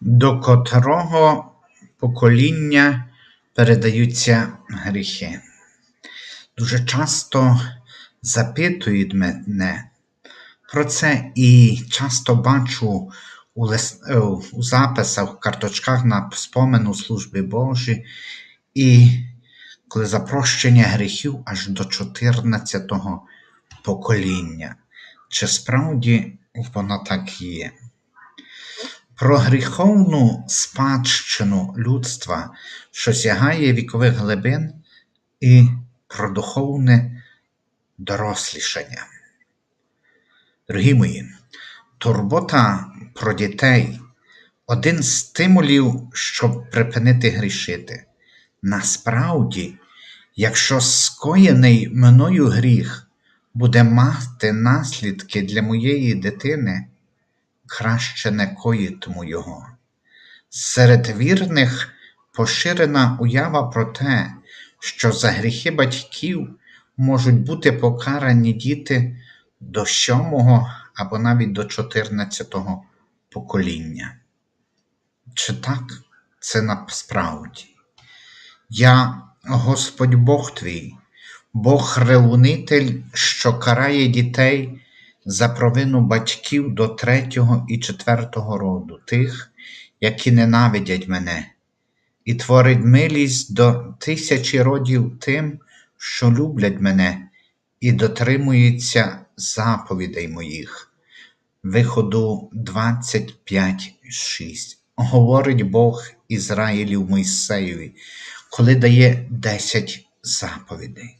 до котрого покоління передаються гріхи. Дуже часто запитують мене про це і часто бачу у, лис... е, у записах, в карточках на спомену служби Божій, і коли за прощення гріхів аж до 14-го покоління. Чи справді воно так є? Про гріховну спадщину людства, що сягає вікових глибин, і про духовне дорослішання. Дорогі мої, турбота про дітей один з стимулів, щоб припинити грішити. Насправді, якщо скоєний мною гріх буде мати наслідки для моєї дитини, краще не коїтиму його. Серед вірних поширена уява про те, що за гріхи батьків можуть бути покарані діти до сьомого або навіть до чотирнадцятого покоління. Чи так це насправді? Я Господь Бог твій, Бог ревунитель, що карає дітей за провину батьків до третього і четвертого роду, тих, які ненавидять мене, і творить милість до тисячі родів тим, що люблять мене і дотримуються заповідей моїх. Виходу 25.6. Говорить Бог Ізраїлів Мойсеєві, коли дає 10 заповідей.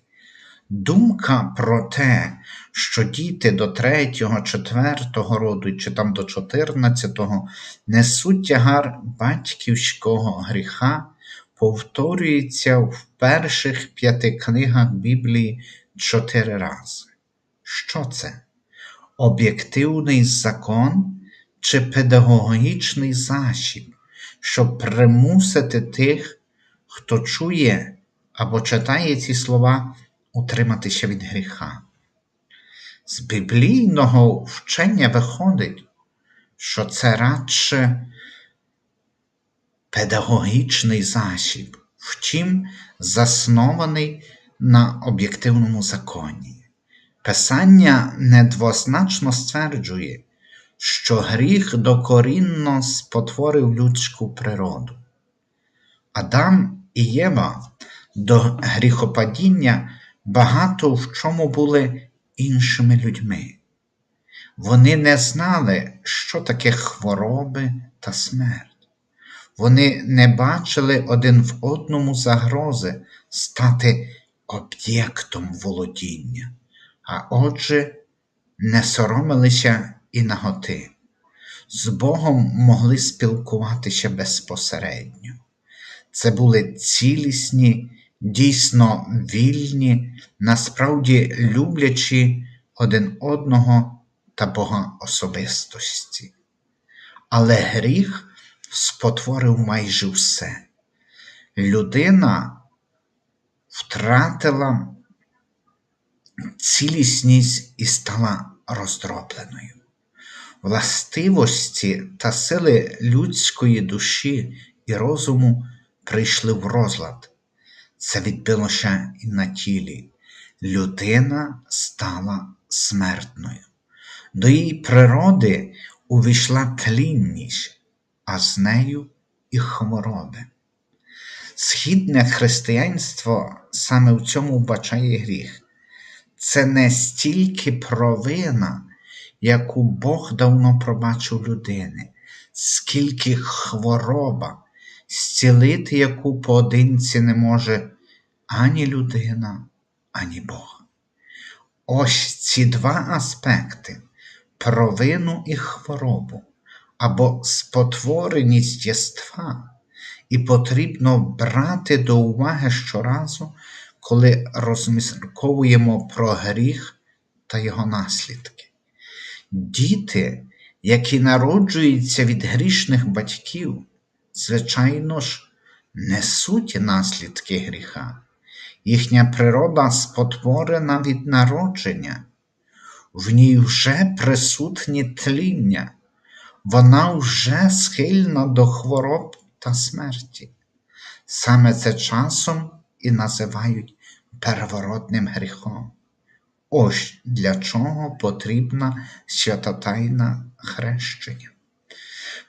Думка про те, що діти до третього, четвертого роду чи там до чотирнадцятого несуть тягар батьківського гріха, повторюється в перших п'яти книгах Біблії чотири рази. Що це? Об'єктивний закон чи педагогічний засіб, щоб примусити тих, хто чує або читає ці слова, утриматися від гріха. З біблійного вчення виходить, що це радше педагогічний засіб, втім, заснований на об'єктивному законі. Писання недвозначно стверджує, що гріх докорінно спотворив людську природу. Адам і Єва до гріхопадіння багато в чому були іншими людьми. Вони не знали, що таке хвороби та смерть. Вони не бачили один в одному загрози стати об'єктом володіння, а отже, не соромилися і наготи. З Богом могли спілкуватися безпосередньо. Це були цілісні, дійсно вільні, насправді люблячі один одного та Бога особистості. Але гріх спотворив майже все. Людина втратила цілісність і стала роздробленою. Властивості та сили людської душі і розуму прийшли в розлад. Це відбилося і на тілі. Людина стала смертною. До її природи увійшла тлінність, а з нею і хвороби. Східне християнство саме в цьому вбачає гріх. Це не стільки провина, яку Бог давно пробачив людини, скільки хвороба, зцілити яку поодинці не може ані людина, ані Бог. Ось ці два аспекти провину і хворобу або спотвореність єства, і потрібно брати до уваги щоразу, коли розмірковуємо про гріх та його наслідки. Діти, які народжуються від грішних батьків, звичайно ж, несуть наслідки гріха. Їхня природа спотворена від народження, в ній вже присутні тління, вона вже схильна до хвороб та смерті. Саме це часом і називають переворотним гріхом. Ось для чого потрібна святотайна хрещення.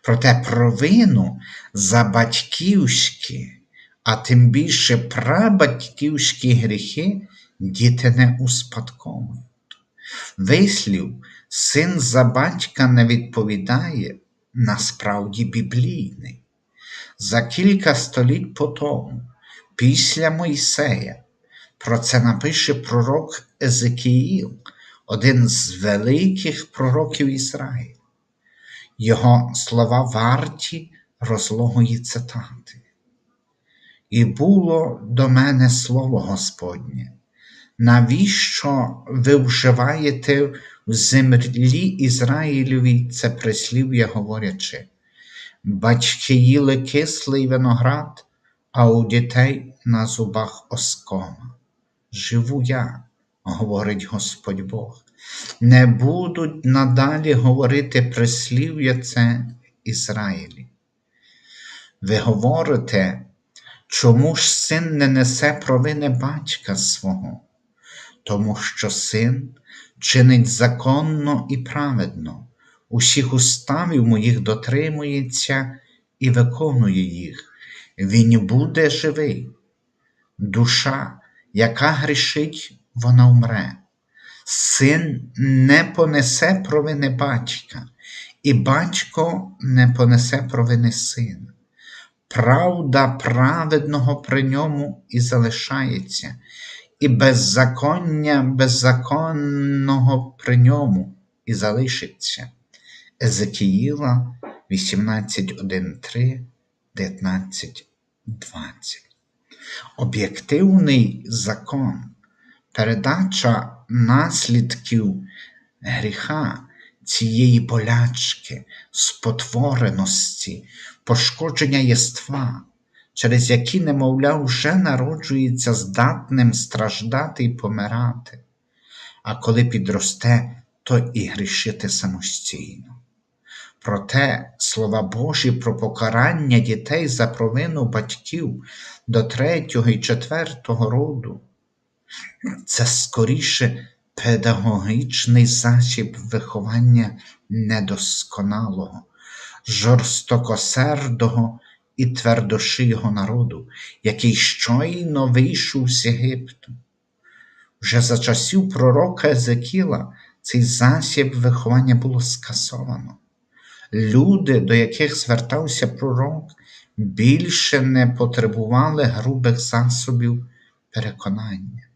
Проте провину за батьківські, а тим більше прабатьківські гріхи діти не успадковують. Вислів син за батька не відповідає насправді біблійний. За кілька століть по тому, після Мойсея, про це напише пророк Езекіїл, один з великих пророків Ізраїля. Його слова варті розлогої цитати. І було до мене слово Господнє, навіщо ви вживаєте в землі Ізраїлеві це прислів'я, говорячи, батьки їли кислий виноград, а у дітей на зубах оскома. Живу я, говорить Господь Бог, не будуть надалі говорити прислів'я це Ізраїлі. Ви говорите, чому ж син не несе провини батька свого? Тому що син чинить законно і праведно, усіх уставів моїх дотримується і виконує їх, він буде живий. Душа, яка грішить, вона умре. Син не понесе провини батька, і батько не понесе провини сина. Правда праведного при ньому і залишається, і беззаконня беззаконного при ньому і залишиться. Езекіїла 18.1.3, 19, 20. Об'єктивний закон, передача наслідків гріха цієї болячки, спотвореності, пошкодження єства, через які немовля вже народжується здатним страждати і помирати, а коли підросте, то і грішити самостійно. Проте слова Божі про покарання дітей за провину батьків до третього і четвертого роду це скоріше педагогічний засіб виховання недосконалого, жорстокосердого і твердошийого народу, який щойно вийшов з Єгипту. Вже за часів пророка Езекіла цей засіб виховання було скасовано. Люди, до яких звертався пророк, більше не потребували грубих засобів переконання.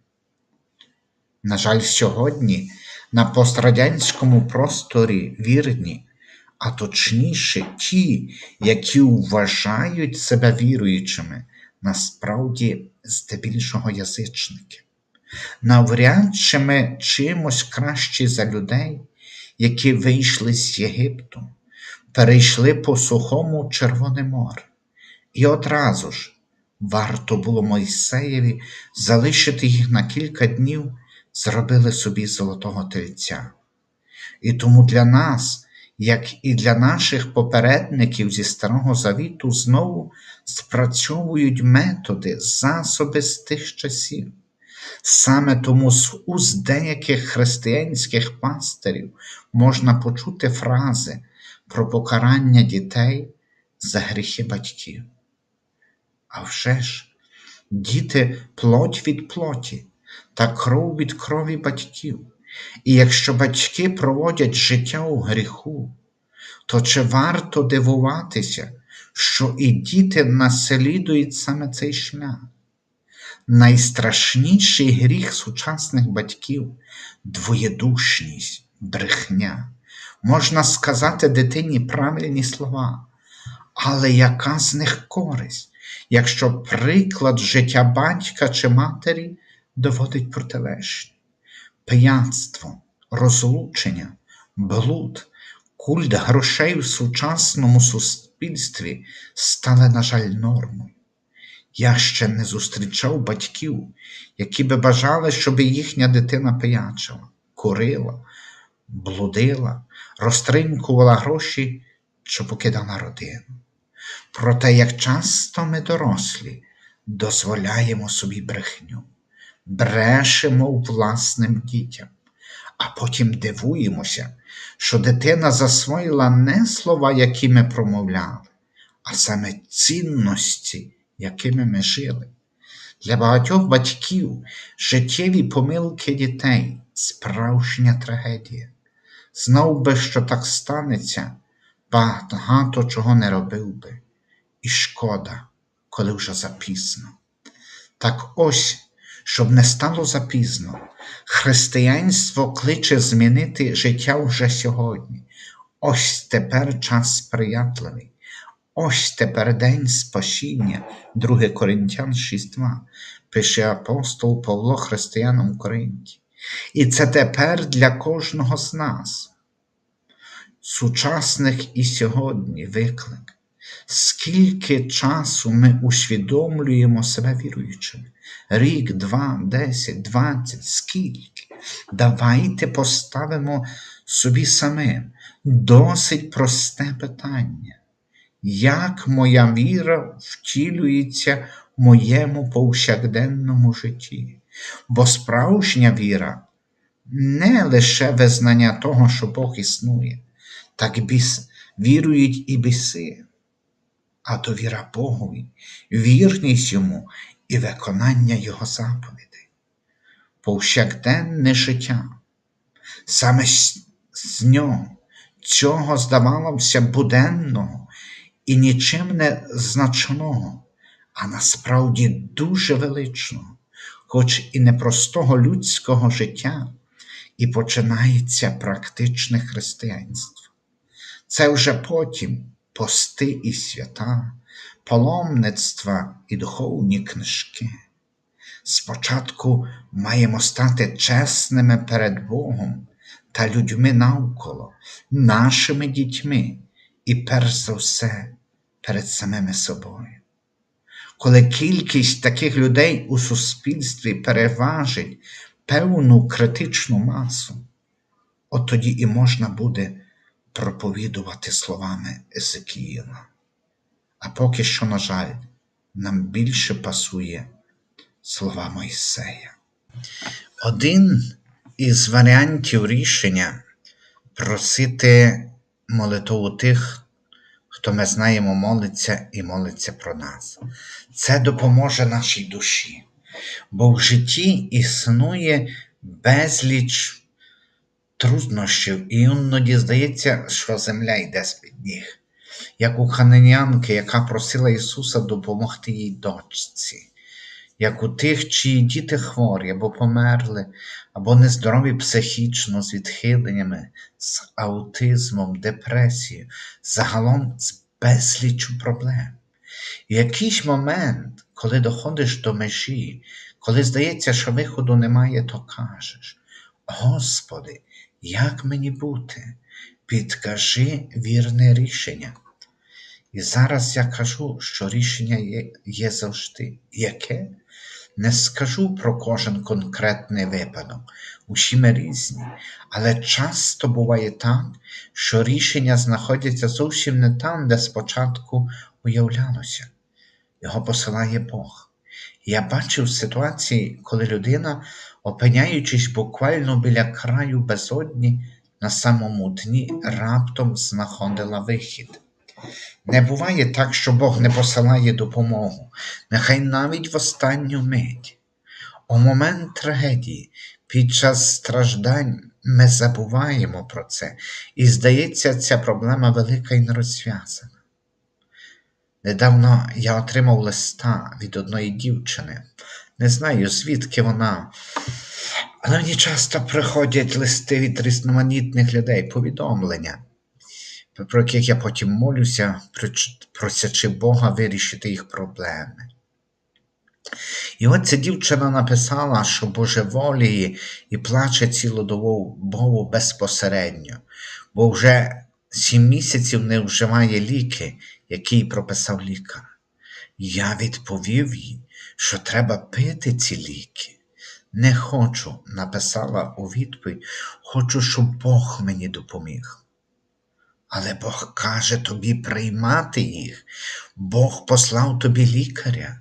На жаль, сьогодні на пострадянському просторі вірні, а точніше ті, які вважають себе віруючими, насправді здебільшого язичники. Навряд чи ми чимось кращі за людей, які вийшли з Єгипту, перейшли по сухому Червоне море, і одразу ж варто було Мойсеєві залишити їх на кілька днів зробили собі золотого тельця. І тому для нас, як і для наших попередників зі Старого Завіту, знову спрацьовують методи, засоби з тих часів. Саме тому з уст деяких християнських пастирів можна почути фрази про покарання дітей за гріхи батьків. А вже ж, діти плоть від плоті, та кров від крові батьків. І якщо батьки проводять життя у гріху, то чи варто дивуватися, що і діти наслідують саме цей шлях? Найстрашніший гріх сучасних батьків двоєдушність, брехня. Можна сказати дитині правильні слова, але яка з них користь, якщо приклад життя батька чи матері доводить протилежне. П'янство, розлучення, блуд, культ грошей в сучасному суспільстві стали, на жаль, нормою. Я ще не зустрічав батьків, які би бажали, щоб їхня дитина пиячила, курила, блудила, розтринкувала гроші що покидала родину. Про те, як часто ми дорослі дозволяємо собі брехню, брешемо власним дітям, а потім дивуємося, що дитина засвоїла не слова, які ми промовляли, а саме цінності, якими ми жили. Для багатьох батьків життєві помилки дітей справжня трагедія. Знав би, що так станеться, багато чого не робив би, і шкода, коли вже запізно. Так ось, щоб не стало запізно, християнство кличе змінити життя вже сьогодні. Ось тепер час сприятливий. Ось тепер день спасіння, 2 Коринтян 6.2, пише апостол Павло християнам у Коринті. І це тепер для кожного з нас. Сучасних і сьогодні виклик. Скільки часу ми усвідомлюємо себе віруючими? Рік, два, десять, двадцять, скільки? Давайте поставимо собі самим досить просте питання. Як моя віра втілюється в моєму повсякденному житті? Бо справжня віра не лише визнання того, що Бог існує, так вірують і біси, а довіра Богові, вірність йому і виконання Його заповідей, повсякденне життя. Саме з нього, цього здавалося буденного і нічим не значного, а насправді дуже величного, хоч і непростого людського життя, і починається практичне християнство. Це вже потім пости і свята, паломництва і духовні книжки. Спочатку маємо стати чесними перед Богом та людьми навколо, нашими дітьми і перш за все перед самими собою. Коли кількість таких людей у суспільстві переважить певну критичну масу, от тоді і можна буде проповідувати словами Езекіїла. А поки що, на жаль, нам більше пасує слова Мойсея. Один із варіантів рішення просити молитву тих, хто ми знаємо, молиться і молиться про нас. Це допоможе нашій душі, бо в житті існує безліч труднощів, і іноді здається, що земля йде з-під ніг, як у хананянки, яка просила Ісуса допомогти їй дочці, як у тих, чиї діти хворі або померли, або нездорові психічно з відхиленнями, з аутизмом, депресією, загалом з безліччю проблем. І якийсь момент, коли доходиш до межі, коли здається, що виходу немає, то кажеш: Господи, як мені бути? Підкажи вірне рішення. І зараз я кажу, що рішення є, є завжди. Яке? Не скажу про кожен конкретний випадок. Усі ми різні, але часто буває так, що рішення знаходяться зовсім не там, де спочатку уявлялося. Його посилає Бог. Я бачив ситуації, коли людина, опиняючись буквально біля краю безодні, на самому дні раптом знаходила вихід. Не буває так, що Бог не посилає допомогу, нехай навіть в останню мить. У момент трагедії, під час страждань ми забуваємо про це, і здається, ця проблема велика і нерозв'язана. Недавно я отримав листа від одної дівчини. Не знаю, звідки вона, але мені часто приходять листи від різноманітних людей, повідомлення про яких я потім молюся, просячи Бога вирішити їх проблеми. І от ця дівчина написала, що божеволіє і плаче цілодобово безпосередньо, бо вже сім місяців не вживає ліки, які їй прописав лікар. Я відповів їй, що треба пити ці ліки. Не хочу, написала у відповідь, хочу, щоб Бог мені допоміг. Але Бог каже тобі приймати їх. Бог послав тобі лікаря.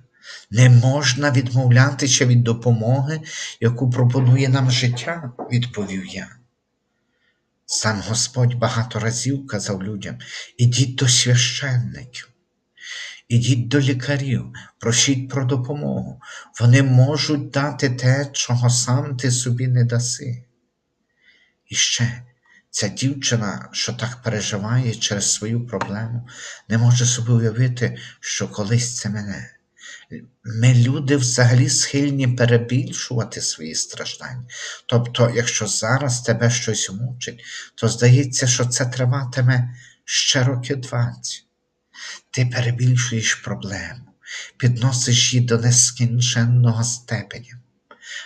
Не можна відмовлятися від допомоги, яку пропонує нам життя, відповів я. Сам Господь багато разів казав людям: ідіть до священників, ідіть до лікарів, просіть про допомогу. Вони можуть дати те, чого сам ти собі не даси. І ще ця дівчина, що так переживає через свою проблему, не може собі уявити, що колись це мене. Ми, люди, взагалі схильні перебільшувати свої страждання. Тобто, якщо зараз тебе щось мучить, то здається, що це триватиме ще років 20. Ти перебільшуєш проблему, підносиш її до нескінченного степеня.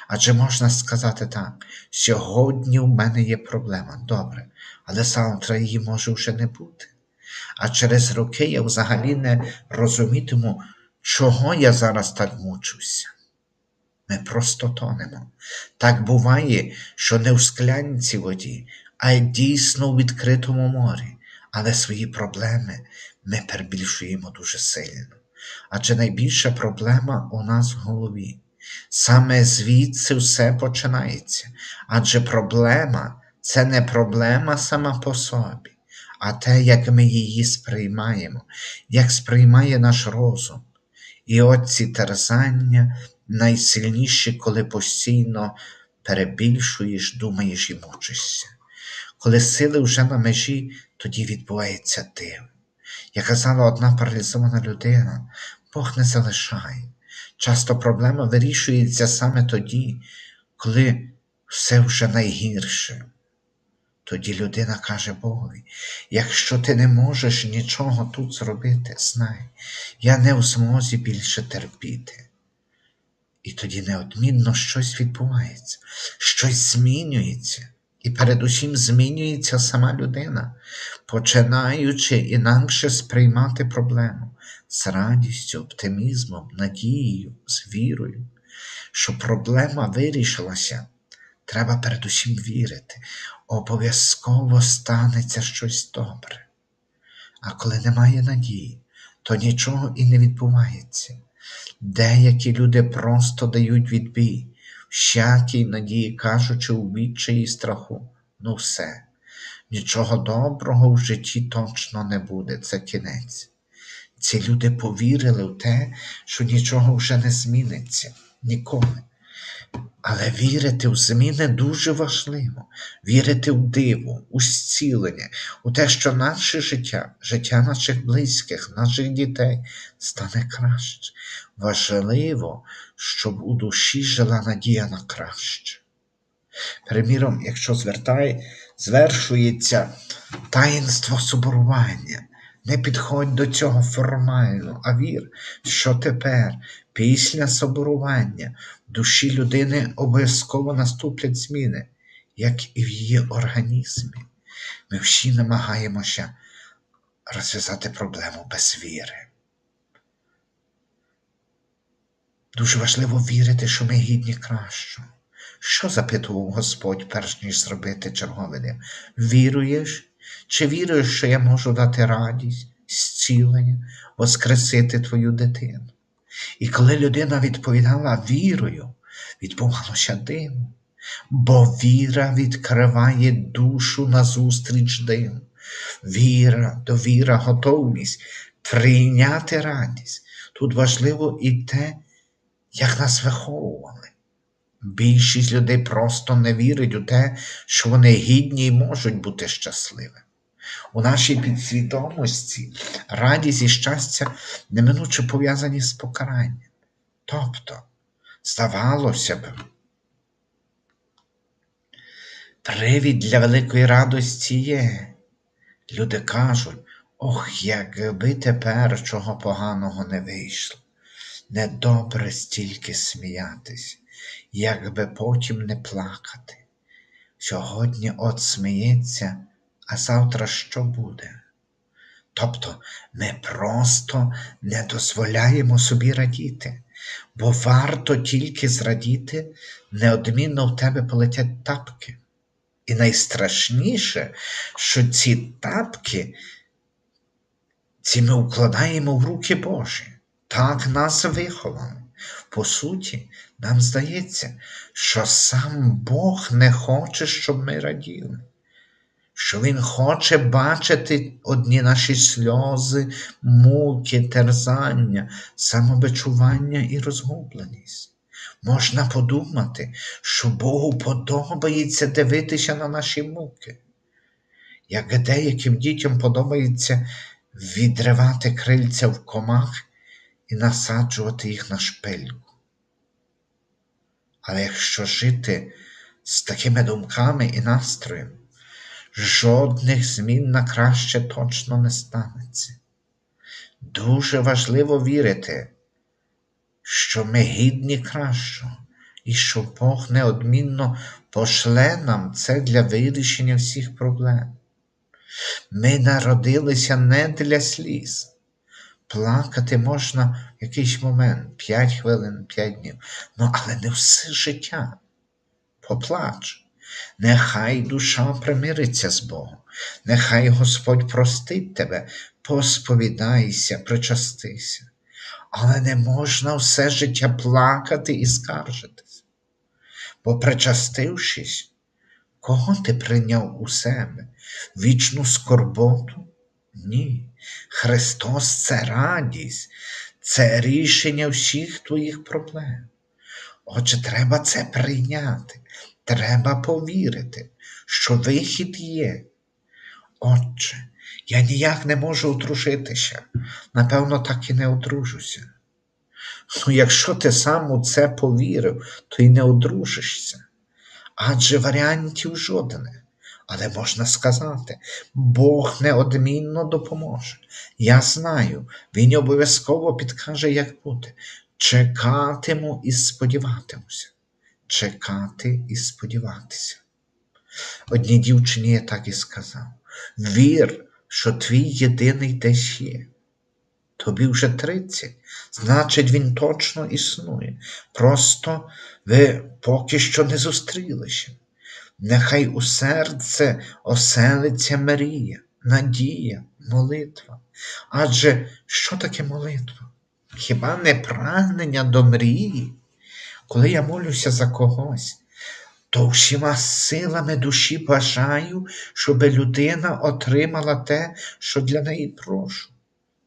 Адже можна сказати так, сьогодні у мене є проблема, добре, але завтра її може вже не бути. А через роки я взагалі не розумітиму, чого я зараз так мучуся. Ми просто тонемо. Так буває, що не в склянці воді, а й дійсно у відкритому морі, але свої проблеми ми перебільшуємо дуже сильно. Адже найбільша проблема у нас в голові. Саме звідси все починається. Адже проблема це не проблема сама по собі, а те, як ми її сприймаємо, як сприймає наш розум. І от ці терзання найсильніші, коли постійно перебільшуєш, думаєш і мучишся. Коли сили вже на межі, тоді відбувається диво. Як казала одна паралізована людина, Бог не залишає. Часто проблема вирішується саме тоді, коли все вже найгірше. Тоді людина каже Богові, якщо ти не можеш нічого тут зробити, знай, я не в змозі більше терпіти. І тоді неодмінно щось відбувається, щось змінюється, і передусім змінюється сама людина, починаючи інакше сприймати проблему з радістю, оптимізмом, надією, з вірою, що проблема вирішилася. Треба передусім вірити, обов'язково станеться щось добре. А коли немає надії, то нічого і не відбувається. Деякі люди просто дають відбій, всякій надії, кажучи у відчаї страху, ну все, нічого доброго в житті точно не буде, це кінець. Ці люди повірили в те, що нічого вже не зміниться ніколи. Але вірити в зміни дуже важливо, вірити в диво, у зцілення, у те, що наше життя, життя наших близьких, наших дітей стане краще. Важливо, щоб у душі жила надія на краще. Приміром, якщо звертає, звершується таїнство соборування, не підходь до цього формально, а вір, що тепер, після соборування, в душі людини обов'язково наступлять зміни, як і в її організмі. Ми всі намагаємося розв'язати проблему без віри. Дуже важливо вірити, що ми гідні кращого. Що запитував Господь, перш ніж зробити черговий день? Віруєш? Чи віруєш, що я можу дати радість, зцілення, воскресити твою дитину? І коли людина відповідала вірою, відбувалося диво, бо віра відкриває душу назустріч диву. Віра, довіра, готовність прийняти радість. Тут важливо і те, як нас виховували. Більшість людей просто не вірить у те, що вони гідні і можуть бути щасливими. У нашій підсвідомості радість і щастя неминуче пов'язані з покаранням. Тобто, здавалося б, привід для великої радості є. Люди кажуть, ох, якби тепер чого поганого не вийшло. Недобре стільки сміятись, якби потім не плакати. Сьогодні от сміється, а завтра що буде? Тобто ми просто не дозволяємо собі радіти, бо варто тільки зрадіти, неодмінно в тебе полетять тапки. І найстрашніше, що ці тапки, ці ми укладаємо в руки Божі. Так нас виховали. По суті, нам здається, що сам Бог не хоче, щоб ми раділи, що Він хоче бачити одні наші сльози, муки, терзання, самобичування і розгубленість. Можна подумати, що Богу подобається дивитися на наші муки, як деяким дітям подобається відривати крильця в комах і насаджувати їх на шпильку. Але якщо жити з такими думками і настроєм, жодних змін на краще точно не станеться. Дуже важливо вірити, що ми гідні кращого, і що Бог неодмінно пошле нам це для вирішення всіх проблем. Ми народилися не для сліз. Плакати можна в якийсь момент, 5 хвилин, 5 днів, ну але не все життя. Поплач. Нехай душа примириться з Богом, нехай Господь простить тебе, посповідайся, причастися. Але не можна все життя плакати і скаржитись. Бо, причастившись, кого ти прийняв у себе? Вічну скорботу? Ні. Христос це радість, це рішення всіх твоїх проблем. Отже, треба це прийняти, треба повірити, що вихід є. Отже, я ніяк не можу одружитися, напевно, так і не одружуся. Ну, якщо ти сам у це повірив, то й не одружишся. Адже варіантів жодних. Але можна сказати, Бог неодмінно допоможе. Я знаю, Він обов'язково підкаже, як бути. Чекатиму і сподіватимуся. Чекати і сподіватися. Одній дівчині я так і сказав: вір, що твій єдиний десь є. Тобі вже тридцять, значить, він точно існує. Просто ви поки що не зустрілися. Нехай у серце оселиться мрія, надія, молитва. Адже що таке молитва? Хіба не прагнення до мрії? Коли я молюся за когось, то всіма силами душі бажаю, щоб людина отримала те, що для неї прошу.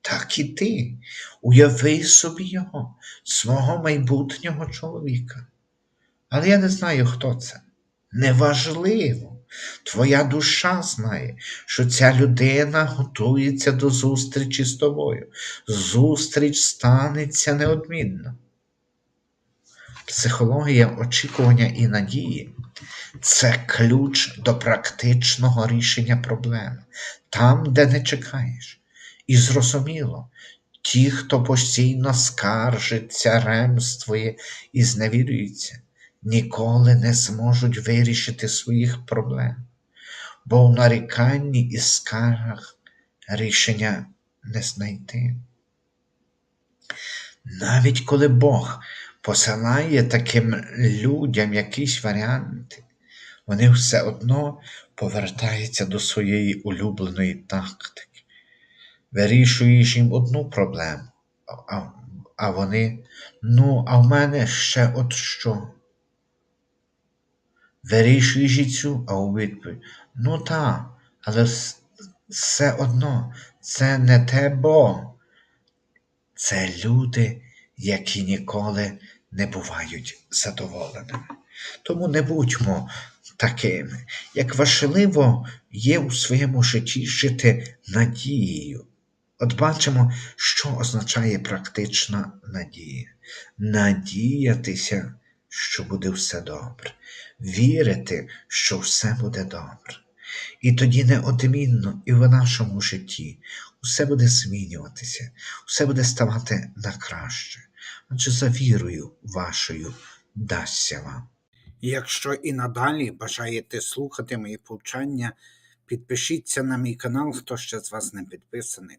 Так і ти, уяви собі його, свого майбутнього чоловіка. Але я не знаю, хто це. Неважливо. Твоя душа знає, що ця людина готується до зустрічі з тобою. Зустріч станеться неодмінно. Психологія очікування і надії це ключ до практичного рішення проблем, там, де не чекаєш. І зрозуміло, ті, хто постійно скаржиться, ремствує і зневірюється, ніколи не зможуть вирішити своїх проблем, бо в наріканні і скаргах рішення не знайти. Навіть коли Бог посилає таким людям якісь варіанти, вони все одно повертаються до своєї улюбленої тактики. Вирішуєш їм одну проблему, а, вони, ну, а в мене ще от що. Вирішуєш і цю, а у відповідь, ну так, але все одно це не те бо. Це люди, які ніколи не бувають задоволеними. Тому не будьмо такими, як важливо є у своєму житті жити надією. От бачимо, що означає практична надія. Надіятися, що буде все добре, вірити, що все буде добре. І тоді неодмінно і в нашому житті усе буде змінюватися, усе буде ставати на краще. Адже за вірою вашою дасться вам. Якщо і надалі бажаєте слухати мої повчання, підпишіться на мій канал, хто ще з вас не підписаний.